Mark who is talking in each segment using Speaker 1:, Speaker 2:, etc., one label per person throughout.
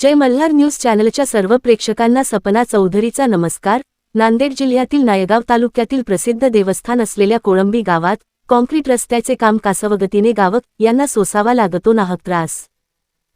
Speaker 1: जय Malhar news चॅनलच्या सर्व प्रेक्षकांना सपना चौधरीचा नमस्कार. नांदेड जिल्ह्यातील नायगाव तालुक्यातील प्रसिद्ध देवस्थान असलेल्या कोळंबी गावात कॉन्क्रीट रस्त्याचे काम कासवगतीने गावक यांना सोसावा लागतो नाहक त्रास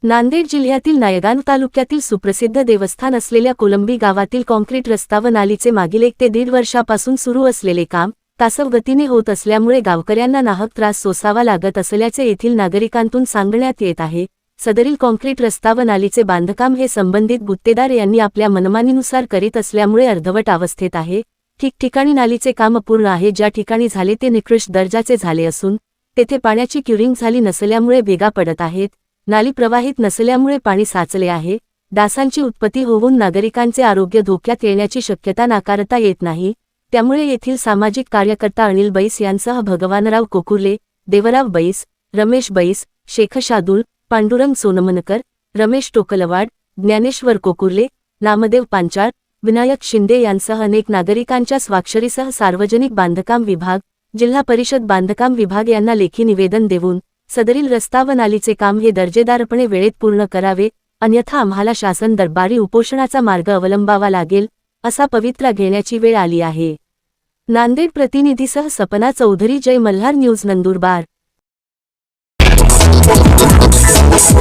Speaker 1: नांदेड जिल्ह्यातील नायगाव तालुक्यातील सुप्रसिद्ध देवस्थान असलेल्या कोलंबी गावातील कॉन्क्रीट रस्ता व नालीचे मागील एक ते दीड वर्षापासून सुरू असलेले काम कासवगतीने होत असल्यामुळे गावकऱ्यांना नाहक त्रास सोसावा लागत असल्याचे येथील नागरिकांतून सांगण्यात येत आहे. सदरील कॉन्क्रीट रस्ता व नालीचे बांधकाम हे संबंधित गुत्तेदार यांनी आपल्या मनमानीनुसार करीत असल्यामुळे अर्धवट अवस्थेत आहे. ठिकठिकाणी नालीचे काम अपूर्ण आहे. ज्या ठिकाणी झाले ते निकृष्ट दर्जाचे झाले असून तेथे पाण्याची क्युरिंग झाली नसल्यामुळे भेगा पडत आहेत. नाली प्रवाहित नसल्यामुळे पाणी साचले आहे. डासांची उत्पत्ती होऊन नागरिकांचे आरोग्य धोक्यात येण्याची शक्यता नाकारता येत नाही. त्यामुळे येथील सामाजिक कार्यकर्ता अनिल बैस यांसह भगवानराव कोकुर्ले देवराव बैस रमेश बैस शेख शादुल पांडुरंग सोनमनकर रमेश टोकलवाड ज्ञानेश्वर कोकुर्ले नामदेव पांचाळ विनायक शिंदे यांसह अनेक नागरिकांच्या स्वाक्षरीसह सार्वजनिक बांधकाम विभाग जिल्हा परिषद बांधकाम विभाग यांना लेखी निवेदन देऊन सदरील रस्ता व नालीचे काम हे दर्जेदारपणे वेळेत पूर्ण करावे अन्यथा आम्हाला शासन दरबारी उपोषणाचा मार्ग अवलंबावा लागेल असा पवित्रा घेण्याची वेळ आली आहे. Nanded प्रतिनिधीसह Sapna Chaudhary Jai Malhar news Nandurbar. I was